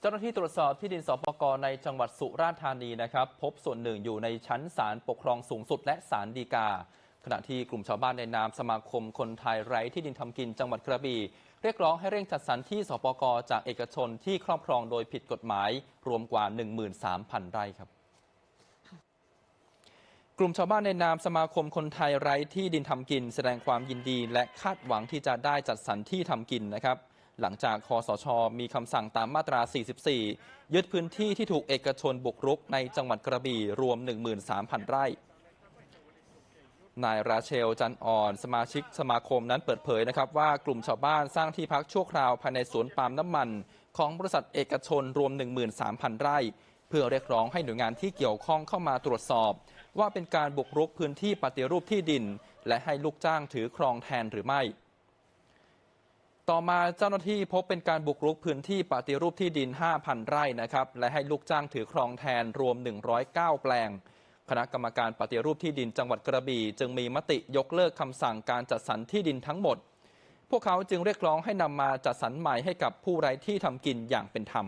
เจ้าหน้าที่ตรวจสอบที่ดินสปกในจังหวัดสุราษฎร์ธานีนะครับ พบส่วนหนึ่งอยู่ในชั้นศาลปกครองสูงสุดและศาลฎีกา ขณะที่กลุ่มชาวบ้านในนามสมาคมคนไทยไร้ที่ดินทำกินจังหวัดกระบี่เรียกร้องให้เร่งจัดสรรที่สปกจากเอกชนที่ครอบครองโดยผิดกฎหมาย รวมกว่า 13,000 ไร่ครับกลุ่มชาวบ้านในนามสมาคมคนไทยไร้ที่ดินทำกิน แสดงความยินดี และคาดหวังที่จะได้จัดสรรที่ทำกินนะครับ หลังจากคอสช มีคำสั่งตามมาตรา 44 ยึดพื้นที่ที่ถูกเอกชนบุกรุกในจังหวัดกระบี่รวม 13,000 ไร่ นายราเชล จันอ่อน สมาชิกสมาคมนั้นเปิดเผยนะครับว่ากลุ่มชาวบ้านสร้างที่พักชั่วคราวภายในสวนปาล์มน้ำมัน ของบริษัทเอกชนรวม 13,000 ไร่ เพื่อเรียกร้องให้หน่วยงานที่เกี่ยวข้องเข้ามาตรวจสอบ ว่าเป็นการบุกรุกพื้นที่ปฏิรูปที่ดิน และให้ลูกจ้างถือครองแทนหรือไม่ ต่อมาเจ้าหน้าที่พบเป็นการบุกรุกพื้นที่ปฏิรูปที่ดิน 5,000 ไร่นะครับ และให้ลูกจ้างถือครองแทนรวม 109 แปลง คณะกรรมการปฏิรูปที่ดินจังหวัดกระบี่ จึงมีมติยกเลิกคำสั่งการจัดสรรที่ดินทั้งหมด พวกเขาจึงเรียกร้องให้นำมาจัดสรรใหม่ให้กับผู้ไร้ที่ทำกินอย่างเป็นธรรม